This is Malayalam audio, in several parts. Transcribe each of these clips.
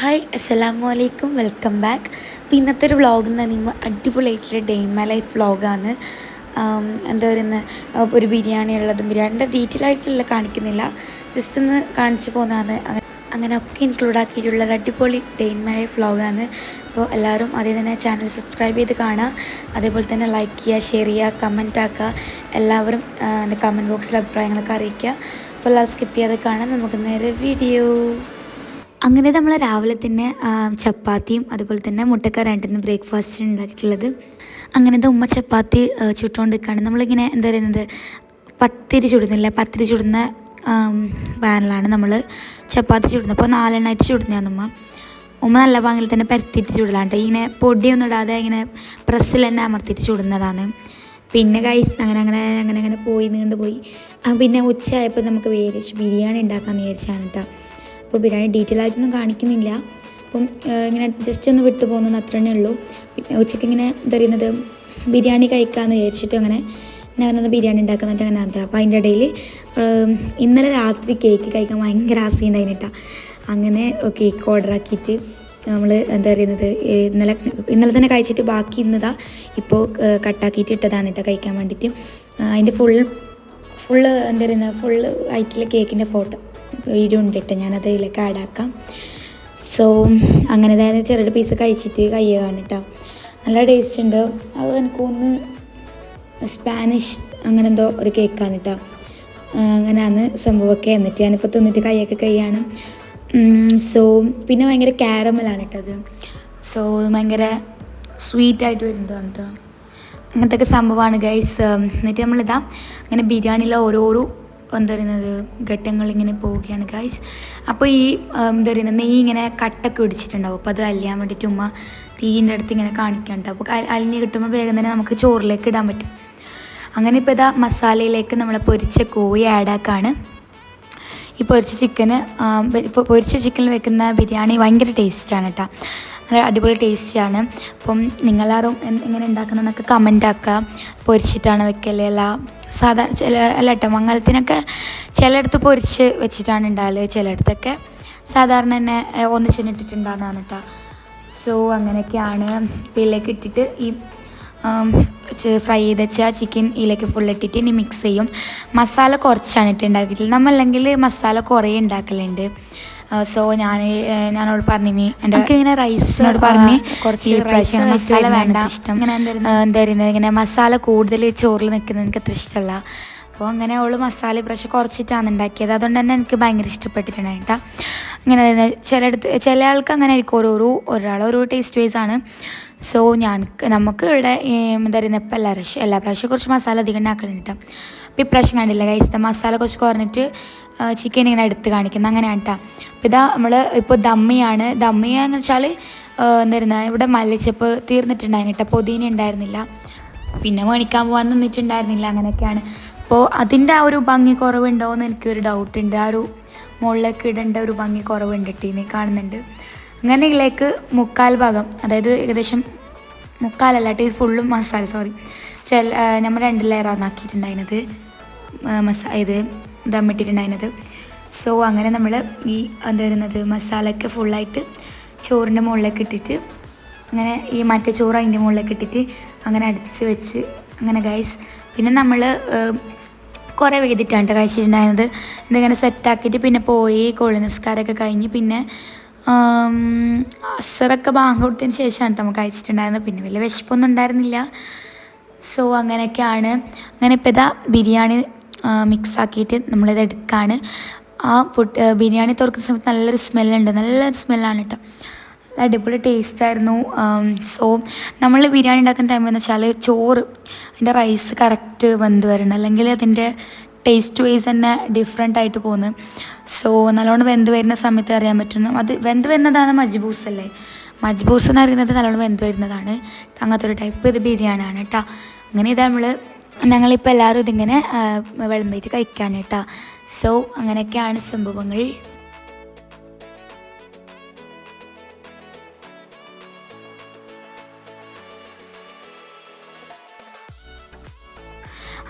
ഹായ് അസ്സലാമു അലൈക്കും വെൽക്കം ബാക്ക് അപ്പോൾ ഇന്നത്തെ ഒരു വ്ളോഗ് എന്ന് പറയുമ്പോൾ അടിപൊളിയായിട്ടുള്ള ഡേ മൈ ലൈഫ് വ്ളോഗാണ് എന്താ പറയുന്നത് ഒരു ബിരിയാണി ഉള്ളതും ബിരിയാണിന്റെ ഡീറ്റെയിൽ ആയിട്ടുള്ള കാണിക്കുന്നില്ല. ജസ്റ്റ് ഒന്ന് കാണിച്ചു പോകുന്നതാണ് അങ്ങനെ അങ്ങനെയൊക്കെ ഇൻക്ലൂഡ് ആക്കിയിട്ടുള്ള ഒരു അടിപൊളി ഡേ മൈ ലൈഫ് വ്ളോഗാണ് അപ്പോൾ എല്ലാവരും അതേ തന്നെ ചാനൽ സബ്സ്ക്രൈബ് ചെയ്ത് കാണുക അതേപോലെ തന്നെ ലൈക്ക് ചെയ്യുക ഷെയർ ചെയ്യുക കമന്റ് ആക്കുക എല്ലാവരും കമന്റ് ബോക്സിൽ അഭിപ്രായങ്ങളൊക്കെ അറിയിക്കുക അപ്പോൾ എല്ലാവരും സ്കിപ്പ് ചെയ്യാതെ കാണാം. നമുക്ക് നേരെ വീഡിയോ അങ്ങനെ നമ്മൾ രാവിലെ തന്നെ ചപ്പാത്തിയും അതുപോലെ തന്നെ മുട്ടക്കറിയായിട്ടാണ് ബ്രേക്ക്ഫാസ്റ്റ് ഉണ്ടാക്കിയിട്ടുള്ളത്. അങ്ങനത്തെ ഉമ്മ ചപ്പാത്തി ചുട്ടുകൊണ്ടിരിക്കുകയാണ് നമ്മളിങ്ങനെ എന്താ പറയുന്നത് പത്തിരി ചുടുന്നില്ല പത്തിരി ചുടുന്ന പാനിലാണ് നമ്മൾ ചപ്പാത്തി ചുടുന്നത്. അപ്പോൾ നാലെണ്ണമായിട്ട് ചുടുന്നതാണ് ഉമ്മ. ഉമ്മ നല്ല പാങ്ങിൽ തന്നെ പരത്തിയിട്ട് ചുടലാണ് ഇങ്ങനെ പൊടിയൊന്നും ഇടാതെ ഇങ്ങനെ പ്രസ്സിൽ തന്നെ അമർത്തിയിട്ട് ചുടുന്നതാണ്. പിന്നെ കൈസ് അങ്ങനെ അങ്ങനെ അങ്ങനെ അങ്ങനെ പോയി നീണ്ടുപോയി. പിന്നെ ഉച്ചയായപ്പോൾ നമുക്ക് വിചാരിച്ചു ബിരിയാണി ഉണ്ടാക്കാമെന്ന് വിചാരിച്ചാണ് കേട്ടോ അപ്പോൾ ബിരിയാണി ഡീറ്റെയിൽ ആയിട്ടൊന്നും കാണിക്കുന്നില്ല. അപ്പം ഇങ്ങനെ ജസ്റ്റ് ഒന്ന് വിട്ടു പോകുന്നത് അത്ര തന്നെ ഉള്ളൂ. ഉച്ചയ്ക്ക് ഇങ്ങനെ എന്താ പറയുന്നത് ബിരിയാണി കഴിക്കാമെന്ന് വിചാരിച്ചിട്ട് അങ്ങനെ ഞാൻ അങ്ങനെ ബിരിയാണി ഉണ്ടാക്കുന്നിട്ട് അങ്ങനെ അതാ. അപ്പോൾ അതിന്റെ ഇടയിൽ ഇന്നലെ രാത്രി കേക്ക് കഴിക്കാൻ ഭയങ്കര ആസി ഉണ്ടായിട്ടാ അങ്ങനെ കേക്ക് ഓർഡർ ആക്കിയിട്ട് നമ്മൾ എന്താ പറയുന്നത് ഇന്നലെ ഇന്നലെ തന്നെ കഴിച്ചിട്ട് ബാക്കി ഇന്നതാ ഇപ്പോൾ കട്ടാക്കിയിട്ട് ഇട്ടതാണ് കേട്ടോ കഴിക്കാൻ വേണ്ടിയിട്ട് അതിന്റെ ഫുൾ ഫുള്ള് എന്താ പറയുന്നത് ഫുള്ള് ആയിട്ടുള്ള കേക്കിന്റെ ഫോട്ടോ വീഡിയോ ഉണ്ട് കേട്ടോ ഞാനത് ഇതിലേക്ക് ആഡ് ആക്കാം. സോ അങ്ങനെ തന്നെ ചെറിയ പീസ് കഴിച്ചിട്ട് കയ്യുകയാണ് കേട്ടോ നല്ല ടേസ്റ്റ് ഉണ്ട്. അത് എനിക്കൊന്ന് സ്പാനിഷ് അങ്ങനെ എന്തോ ഒരു കേക്കാണ് കേട്ടോ അങ്ങനെയാണ് സംഭവമൊക്കെ എന്നിട്ട് ഞാനിപ്പോൾ തിന്നിട്ട് കൈയൊക്കെ കൈയാണ് സോ പിന്നെ ഭയങ്കര ക്യാരമലാണ് ഇട്ടത് സോ ഭയങ്കര സ്വീറ്റായിട്ട് വരുന്നതാണ് കേട്ടോ അങ്ങനത്തെ ഒക്കെ സംഭവമാണ് ഗൈസ് എന്നിട്ട് നമ്മളിതാ അങ്ങനെ ബിരിയാണിയിലെ ഓരോരോ എന്താ പറയുന്നത് ഘട്ടങ്ങൾ ഇങ്ങനെ പോവുകയാണ് ഗൈസ് അപ്പോൾ ഈ എന്താ പറയുന്നത് നെയ്യ് ഇങ്ങനെ കട്ടൊക്കെ ഒടിച്ചിട്ടുണ്ടാവും അപ്പോൾ അത് അലിയാൻ വേണ്ടിയിട്ട് ഉമ്മ തീയിന്റെ അടുത്ത് ഇങ്ങനെ കാണിക്കാനുണ്ട്. അപ്പോൾ അലിഞ്ഞ് കിട്ടുമ്പോൾ വേഗം തന്നെ നമുക്ക് ചോറിലേക്ക് ഇടാൻ പറ്റും. അങ്ങനെ ഇപ്പോൾ ഇതാ മസാലയിലേക്ക് നമ്മൾ പൊരിച്ച കോഴി ആഡാക്കാണ് ഈ പൊരിച്ച ചിക്കന് പൊരിച്ച ചിക്കനിൽ വെക്കുന്ന ബിരിയാണി ഭയങ്കര ടേസ്റ്റാണ് കേട്ടോ നല്ല അടിപൊളി ടേസ്റ്റിയാണ്. അപ്പം നിങ്ങളാരും എങ്ങനെ ഉണ്ടാക്കുന്നതെന്നൊക്കെ കമന്റ് ആക്കുക. പൊരിച്ചിട്ടാണ് വെക്കൽ. അല്ല സാധാ ചില അല്ല കേട്ടോ മംഗലത്തിനൊക്കെ ചിലയിടത്ത് പൊരിച്ച് വെച്ചിട്ടാണ് ഉണ്ടാവൽ. ചിലയിടത്തൊക്കെ സാധാരണ തന്നെ ഒന്നിച്ചിട്ടിട്ടുണ്ടാകുന്നതാണ് കേട്ടോ സോ അങ്ങനെയൊക്കെയാണ് ഇതിലേക്ക് ഇട്ടിട്ട് ഈ ഫ്രൈ ചെയ്ത് വെച്ചാൽ ചിക്കൻ ഇതിലേക്ക് ഫുൾ ഇട്ടിട്ട് ഇനി മിക്സ് ചെയ്യും. മസാല കുറച്ചാണ് ഇട്ട് ഉണ്ടാക്കിയിട്ടുള്ളത് നമ്മളല്ലെങ്കിൽ മസാല കുറേ ഉണ്ടാക്കലുണ്ട്. സോ ഞാൻ ഞാനോട് പറഞ്ഞു എന്റെ ഇങ്ങനെ റൈസിനോട് പറഞ്ഞ് കുറച്ച് പ്രാവശ്യം മസാല വേണ്ട. ഇഷ്ടം ഇങ്ങനെ എന്താ പറയുന്നത് ഇങ്ങനെ മസാല കൂടുതൽ ചോറിൽ നിൽക്കുന്നത് എനിക്ക് അത്ര ഇഷ്ടമല്ല. അപ്പോൾ അങ്ങനെ അവൾ മസാല ഇപ്രാവശ്യം കുറച്ചിട്ടാണ് ഉണ്ടാക്കിയത്. അതുകൊണ്ട് തന്നെ എനിക്ക് ഭയങ്കര ഇഷ്ടപ്പെട്ടിട്ടുണ്ട് കേട്ടോ. ഇങ്ങനെ ചിലയിടത്ത് ചില ആൾക്ക് അങ്ങനെ ആയിരിക്കും. ഓരോരോ ഒരാൾ ഓരോ ടേസ്റ്റ് വൈസ് ആണ്. സോ ഞാൻ നമുക്ക് ഇവിടെ എന്താ പറയുന്നത് ഇപ്പം എല്ലാ പ്രാവശ്യം എല്ലാ പ്രാവശ്യം കുറച്ച് മസാല അധികം ഉണ്ടാക്കലുണ്ട് കേട്ടോ. അപ്പോൾ ഇപ്രാവശ്യം കണ്ടില്ല കൈസത്തെ മസാല കുറച്ച് കുറഞ്ഞിട്ട് ചിക്കൻ ഇങ്ങനെ എടുത്ത് കാണിക്കുന്നത് അങ്ങനെയാണ് കേട്ടോ അപ്പോൾ ഇതാ നമ്മൾ ഇപ്പോൾ ദമ്മിയാണ്. ദമ്മിയ എന്ന് വെച്ചാൽ എന്തായിരുന്ന ഇവിടെ മല്ലിച്ചപ്പ് തീർന്നിട്ടുണ്ടായിരുന്നു കേട്ടോ പൊതിന ഉണ്ടായിരുന്നില്ല. പിന്നെ മേടിക്കാൻ പോകാൻ നിന്നിട്ടുണ്ടായിരുന്നില്ല. അങ്ങനെയൊക്കെയാണ്. അപ്പോൾ അതിന്റെ ആ ഒരു ഭംഗി കുറവുണ്ടോ എന്ന് എനിക്കൊരു ഡൗട്ട് ഉണ്ട്. ആ ഒരു മുകളിലേക്ക് ഇടേണ്ട ഒരു ഭംഗി കുറവുണ്ട് ടീമിൽ കാണുന്നുണ്ട്. അങ്ങനെ ഇതിലേക്ക് മുക്കാൽ ഭാഗം അതായത് ഏകദേശം മുക്കാലല്ല ടീ ഫുള്ളും മസാല സോറി ചില നമ്മൾ രണ്ട് ലെയറാണ് ആക്കിയിട്ടുണ്ടായിരുന്നത് മസാ ഇത് ദമ്മിട്ടിട്ടുണ്ടായിരുന്നത്. സോ അങ്ങനെ നമ്മൾ ഈ എന്താ പറയുന്നത് മസാലയൊക്കെ ഫുള്ളായിട്ട് ചോറിന്റെ മുകളിലേക്ക് ഇട്ടിട്ട് അങ്ങനെ ഈ മറ്റേ ചോറ് അതിന്റെ മുകളിലേക്ക് ഇട്ടിട്ട് അങ്ങനെ അടിച്ച് വെച്ച് അങ്ങനെ ഗൈസ് പിന്നെ നമ്മൾ കുറേ വെയ്തിട്ടാണ് കഴിച്ചിട്ടുണ്ടായിരുന്നത് ഇതിങ്ങനെ സെറ്റാക്കിയിട്ട് പിന്നെ പോയി കോളി നിസ്കാരമൊക്കെ കഴിഞ്ഞ് പിന്നെ അസറൊക്കെ ബാങ്ക് കൊടുത്തതിന് ശേഷമാണ് നമുക്ക് കഴിച്ചിട്ടുണ്ടായിരുന്നത്. പിന്നെ വലിയ വിശപ്പൊന്നും ഉണ്ടായിരുന്നില്ല. സോ അങ്ങനെയൊക്കെയാണ്. അങ്ങനെ ഇപ്പോൾ ഇതാ ബിരിയാണി മിക്സ് ആക്കിയിട്ട് നമ്മളിത് എടുക്കുകയാണ് ആ പൊട്ട് ബിരിയാണി തുറക്കുന്ന സമയത്ത് നല്ലൊരു സ്മെല്ലുണ്ട് നല്ലൊരു സ്മെല്ലാണ് കേട്ടോ അടിപൊളി ടേസ്റ്റ് ആയിരുന്നു. സോ നമ്മൾ ബിരിയാണി ഉണ്ടാക്കുന്ന ടൈമിൽ എന്ന് വെച്ചാൽ ചോറ് അതിന്റെ റൈസ് കറക്റ്റ് വെന്ത് വരണം. അല്ലെങ്കിൽ അതിന്റെ ടേസ്റ്റ് വൈസ് തന്നെ ഡിഫറെന്റ് ആയിട്ട് പോകുന്നു. സോ നല്ലോണം വെന്ത് വരുന്ന സമയത്ത് അറിയാൻ പറ്റുന്നു. അത് വെന്ത് വരുന്നതാണ് മജ്ബൂസ് അല്ലേ? മജ്ബൂസ് എന്ന് അറിയുന്നത് നല്ലോണം വെന്ത് വരുന്നതാണ്. അങ്ങനത്തെ ഒരു ടൈപ്പ് ഇത് ബിരിയാണിയാണ് കേട്ടോ അങ്ങനെ ഇത് നമ്മൾ ഞങ്ങളിപ്പോൾ എല്ലാവരും ഇതിങ്ങനെ വിളമ്പിയിട്ട് കഴിക്കാണ് കേട്ടോ സോ അങ്ങനെയൊക്കെയാണ് സംഭവങ്ങൾ.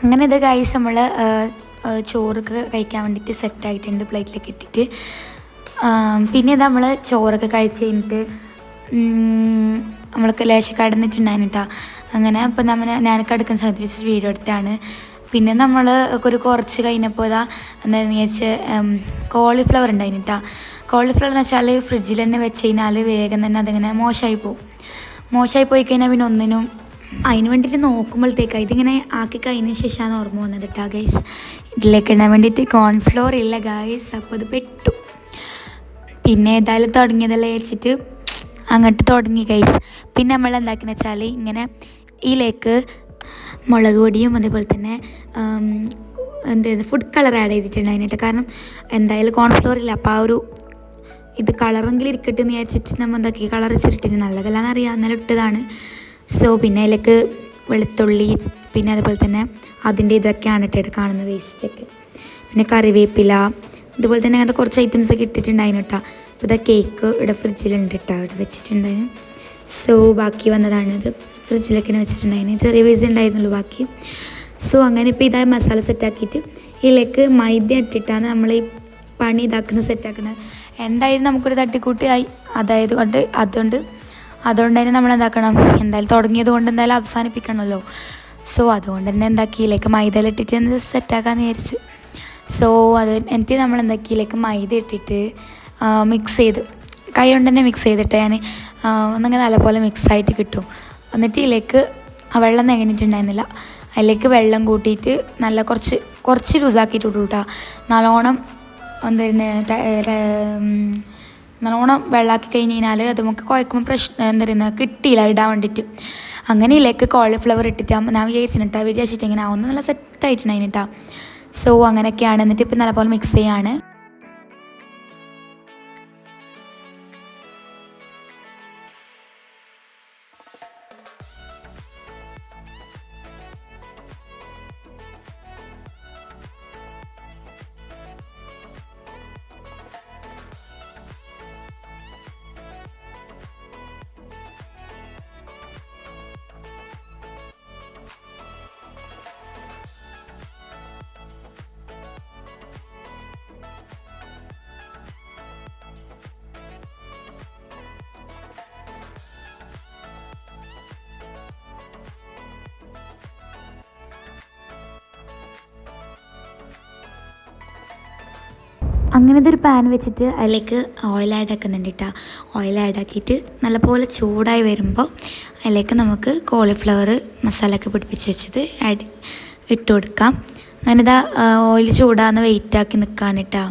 അങ്ങനെ ഇത് ഗൈസ് നമ്മൾ ചോറൊക്കെ കഴിക്കാൻ വേണ്ടിയിട്ട് സെറ്റായിട്ടുണ്ട് പ്ലേറ്റിലേക്ക് ഇട്ടിട്ട്. പിന്നെ ഇത് നമ്മൾ ചോറൊക്കെ കഴിച്ച് കഴിഞ്ഞിട്ട് നമ്മൾക്ക് ലേശം കടന്നിട്ടുണ്ടായിരുന്നു കേട്ടോ അങ്ങനെ അപ്പം നമ്മൾ ഞാനൊക്കെ എടുക്കുന്ന സമയത്ത് വെച്ച് വീഡിയോ എടുത്താണ്. പിന്നെ നമ്മൾ ഒരു കുറച്ച് കഴിഞ്ഞപ്പോൾ ഇതാ എന്താണെന്ന് വെച്ചാൽ കോളിഫ്ലവർ ഉണ്ടായിരുന്നിട്ടാ കോളിഫ്ലവർ എന്ന് വെച്ചാൽ ഫ്രിഡ്ജിൽ തന്നെ വെച്ച് കഴിഞ്ഞാൽ വേഗം തന്നെ അതിങ്ങനെ മോശമായി പോകും മോശമായി പോയി കഴിഞ്ഞാൽ പിന്നെ ഒന്നിനും അതിന് വേണ്ടിയിട്ട് നോക്കുമ്പോഴത്തേക്ക് ഇതിങ്ങനെ ആക്കി കഴിഞ്ഞ ശേഷമാണ് ഓർമ്മ വന്നത് കേട്ടോ ഗൈസ് ഇതിലേക്ക് ഇടാൻ വേണ്ടിയിട്ട് കോൺഫ്ലോർ ഇല്ല ഗൈസ് അപ്പോൾ അത് പെട്ടു. പിന്നെ ഏതായാലും തുടങ്ങിയതെല്ലാം വെച്ചിട്ട് അങ്ങോട്ട് തുടങ്ങി ഗൈസ് പിന്നെ നമ്മൾ എന്താക്കിയെന്ന് വെച്ചാൽ ഇങ്ങനെ ഇതിലേക്ക് മുളക് പൊടിയും അതേപോലെ തന്നെ എന്ത് ഫുഡ് കളർ ആഡ് ചെയ്തിട്ടുണ്ട് അതിനായിട്ട്. കാരണം എന്തായാലും കോൺഫ്ലോർ ഇല്ല. അപ്പോൾ ആ ഒരു ഇത് കളറെങ്കിലും ഇരിക്കട്ടെ എന്ന് വിചാരിച്ചിട്ട് നമ്മൾ എന്താക്കി? കളർ വെച്ചിട്ടിന് നല്ലതല്ലാന്ന് അറിയാം. എന്നാലും ഇട്ടതാണ്. സോ പിന്നെ അതിലേക്ക് വെളുത്തുള്ളി പിന്നെ അതുപോലെ തന്നെ അതിന്റെ ഇതൊക്കെയാണ് ഇട്ടിട്ട് കാണുന്ന വേസ്റ്റൊക്കെ പിന്നെ കറിവേപ്പില ഇതുപോലെ തന്നെ അങ്ങനത്തെ കുറച്ച് ഐറ്റംസ് ഒക്കെ ഇട്ടിട്ടുണ്ടായിരുന്നു കേട്ടോ അപ്പോൾ ഇതാ കേക്ക് ഇവിടെ ഫ്രിഡ്ജിലുണ്ട് കേട്ടോ ഇവിടെ വെച്ചിട്ടുണ്ടായിരുന്നു സോ ബാക്കി വന്നതാണിത്. ഫ്രിഡ്ജിലൊക്കെ വെച്ചിട്ടുണ്ടായിരുന്നു. ചെറിയ പീസ് ഉണ്ടായിരുന്നുള്ളൂ ബാക്കി. സോ അങ്ങനെ ഇപ്പോൾ ഇതായ മസാല സെറ്റാക്കിയിട്ട് ഇതിലേക്ക് മൈദ ഇട്ടിട്ടാണ് നമ്മൾ ഈ പണി ഇതാക്കുന്നത് സെറ്റാക്കുന്നത് എന്തായാലും നമുക്കൊരു തട്ടിക്കൂട്ടി ആയി. അതായത് കൊണ്ട് അതുകൊണ്ട് അതുകൊണ്ട് തന്നെ നമ്മൾ എന്താക്കണം? എന്തായാലും തുടങ്ങിയത് കൊണ്ട് എന്തായാലും അവസാനിപ്പിക്കണമല്ലോ. സോ അതുകൊണ്ട് തന്നെ എന്താക്കിയിലേക്ക് ഇട്ടിട്ട് ഒന്ന് സെറ്റാക്കാമെന്ന് വിചാരിച്ചു. സോ അത് എന്നിട്ട് നമ്മൾ എന്താക്കിയിലേക്ക് മൈദ ഇട്ടിട്ട് മിക്സ് ചെയ്ത്. കൈ കൊണ്ട് തന്നെ മിക്സ് ചെയ്തിട്ട് ഞാൻ ഒന്നിങ്ങനെ നല്ലപോലെ മിക്സ് ആയിട്ട് കിട്ടും. എന്നിട്ട് ഇതിലേക്ക് ആ വെള്ളം നികഞ്ഞിട്ടുണ്ടായിരുന്നില്ല. അതിലേക്ക് വെള്ളം കൂട്ടിയിട്ട് നല്ല കുറച്ച് കുറച്ച് ലൂസാക്കിയിട്ട് ഇട്ടു കേട്ടോ നല്ലോണം എന്തായിരുന്നു നല്ലോണം വെള്ളമാക്കി കഴിഞ്ഞ് കഴിഞ്ഞാൽ അത് നമുക്ക് കുഴക്കുമ്പോൾ പ്രശ്നം എന്താ പറയുന്നത് കിട്ടിയില്ല ഇടാൻ വേണ്ടിയിട്ട്. അങ്ങനെ ഇതിലേക്ക് കോളിഫ്ലവർ ഇട്ടിട്ട് ഞാൻ വിചാരിച്ചിട്ടാ വിചാരിച്ചിട്ട് ഇങ്ങനെ ആവുന്ന. നല്ല സെറ്റായിട്ടുണ്ടായിട്ടാ സോ അങ്ങനെയൊക്കെയാണ്. എന്നിട്ട് ഇപ്പം നല്ലപോലെ മിക്സ് ചെയ്യാണ്. അങ്ങനെ ഒരു പാൻ വെച്ചിട്ട് അതിലേക്ക് ഓയിൽ ആഡ് ആക്കുന്നുണ്ട് കേട്ടോ ഓയിൽ ആഡ് ആക്കിയിട്ട് നല്ലപോലെ ചൂടായി വരുമ്പോൾ അതിലേക്ക് നമുക്ക് കോളിഫ്ലവർ മസാല ഒക്കെ പിടിപ്പിച്ച് വെച്ചത് ആഡ് ഇട്ട് കൊടുക്കാം. അങ്ങനെ ഇതാ ഓയിൽ ചൂടാന്ന് വെയിറ്റ് ആക്കി നിൽക്കാണ് കേട്ടോ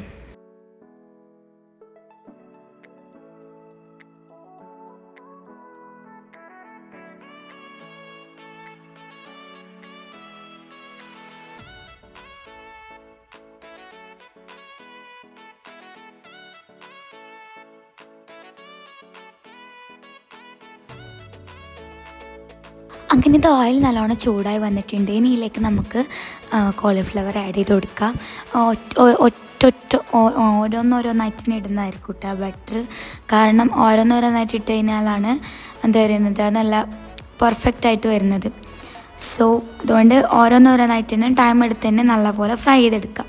അങ്ങനെ ഇത് ഓയിൽ നല്ലോണം ചൂടായി വന്നിട്ടുണ്ട്. ഇനി ഇതിലേക്ക് നമുക്ക് കോളിഫ്ലവർ ആഡ് ചെയ്ത് കൊടുക്കാം. ഒറ്റൊറ്റ ഓരോന്നോരോന്നായിട്ട് ഇടുന്നതായിരിക്കും കേട്ടോ ബെറ്റർ കാരണം ഓരോന്നോരോന്നായിട്ട് ഇട്ട് കഴിഞ്ഞാലാണ് എന്താ പറയുന്നത് നല്ല പെർഫെക്റ്റ് ആയിട്ട് വരുന്നത്. സോ അതുകൊണ്ട് ഓരോന്നോരോന്നായിട്ട് തന്നെ ടൈം എടുത്ത് തന്നെ നല്ലപോലെ ഫ്രൈ ചെയ്തെടുക്കാം.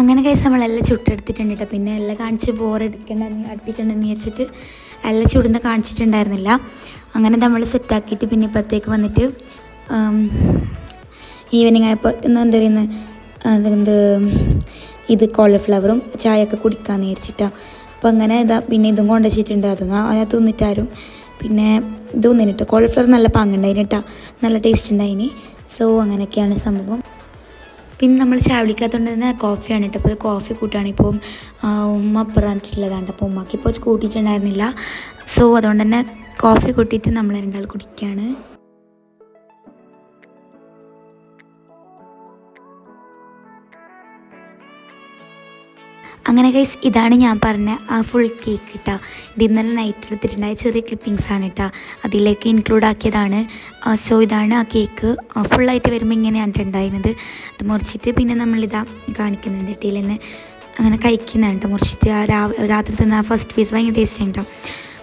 അങ്ങനെ കഴിച്ച് നമ്മളെല്ലാം ചുട്ടെടുത്തിട്ടുണ്ട് കേട്ടോ പിന്നെ എല്ലാം കാണിച്ച് ബോറെടുക്കണ്ടെന്ന് അടുപ്പിക്കണ്ടെന്ന് വിചാരിച്ചിട്ട് എല്ലാം ചുടുന്ന കാണിച്ചിട്ടുണ്ടായിരുന്നില്ല. അങ്ങനെ നമ്മൾ സെറ്റാക്കിയിട്ട് പിന്നെ ഇപ്പോഴത്തേക്ക് വന്നിട്ട് ഈവനിങ് ആയപ്പോൾ ഇന്ന് എന്താ പറയുന്നത് അതെന്ത് ഇത് കോളിഫ്ലവറും ചായയൊക്കെ കുടിക്കാമെന്ന് വിചാരിച്ചിട്ടാണ് അപ്പോൾ അങ്ങനെ ഇതാ പിന്നെ ഇതും കൊണ്ടുവച്ചിട്ടുണ്ട് അതൊന്നും അതിനകത്ത് തിന്നിട്ടാരും പിന്നെ ഇത് തിന്നിട്ട് കോളിഫ്ലവർ നല്ല പാങ്ങുണ്ടായിന് കേട്ടോ നല്ല ടേസ്റ്റ് ഉണ്ടായിന്. സോ അങ്ങനെയൊക്കെയാണ് സംഭവം. പിന്നെ നമ്മൾ ചായ കുടിക്കാത്തതുകൊണ്ട് തന്നെ കോഫിയാണ് കേട്ടോ അപ്പോൾ കോഫി കൂട്ടാണ് ഇപ്പം ആ, ഉമ്മ പറഞ്ഞിട്ടുള്ളതാണ് അപ്പോൾ ഉമ്മക്ക് ഇപ്പോൾ കൂട്ടിയിട്ടുണ്ടായിരുന്നില്ല സോ അതുകൊണ്ട് തന്നെ കോഫി കൂട്ടിയിട്ട് നമ്മൾ രണ്ടാൾ കുടിക്കുകയാണ്. അങ്ങനെ ഗൈസ് ഇതാണ് ഞാൻ പറഞ്ഞ ആ ഫുൾ കേക്ക് കേട്ടോ ഇത് ഇന്നലെ നൈറ്റ് എടുത്തിട്ടുണ്ടായ ചെറിയ ക്ലിപ്പിങ്സ് ആണ് കേട്ടോ അതിലേക്ക് ഇൻക്ലൂഡ് ആക്കിയതാണ്. സോ ഇതാണ് ആ കേക്ക് ഫുള്ളായിട്ട് വരുമ്പോൾ ഇങ്ങനെയാണ് ഉണ്ടായിരുന്നത് അത് മുറിച്ചിട്ട് പിന്നെ നമ്മളിതാ കാണിക്കുന്നുണ്ട് ഇട്ടിയിൽ തന്നെ അങ്ങനെ കഴിക്കുന്നതാണ് കേട്ടോ മുറിച്ചിട്ട്. ആ രാത്രി തന്നെ ആ ഫസ്റ്റ് പീസ് ഭയങ്കര ടേസ്റ്റ് കേട്ടോ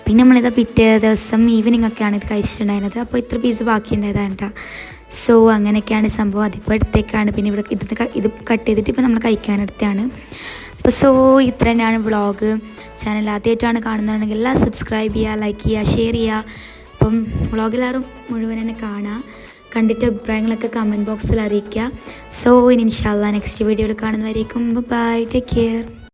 പിന്നെ നമ്മളിതാ പിറ്റേ ദിവസം ഈവനിങ് ഒക്കെയാണ് ഇത് കഴിച്ചിട്ടുണ്ടായിരുന്നത്. അപ്പോൾ ഇത്ര പീസ് ബാക്കി ഉണ്ടായതാണ് കേട്ടോ സോ അങ്ങനെയൊക്കെയാണ് സംഭവം. അതിപ്പോൾ എടുത്തേക്കാണ് പിന്നെ ഇവിടെ ഇത് ഇത് കട്ട് ചെയ്തിട്ട് ഇപ്പോൾ നമ്മൾ കഴിക്കാനെടുത്താണ് അപ്പോൾ സോ ഇത്ര തന്നെയാണ് വ്ളോഗ്. ചാനൽ ആദ്യമായിട്ടാണ് കാണുന്നതാണെങ്കിൽ എല്ലാം സബ്സ്ക്രൈബ് ചെയ്യുക ലൈക്ക് ചെയ്യുക ഷെയർ ചെയ്യുക. അപ്പം വ്ളോഗ് എല്ലാവരും മുഴുവൻ തന്നെ കാണുക. കണ്ടിട്ട് അഭിപ്രായങ്ങളൊക്കെ കമന്റ് ബോക്സിൽ അറിയിക്കുക. സോ ഇനി ഇൻഷാല്ല നെക്സ്റ്റ് വീഡിയോയിൽ കാണുന്നവരേക്കും ബൈ ടേക്ക് കെയർ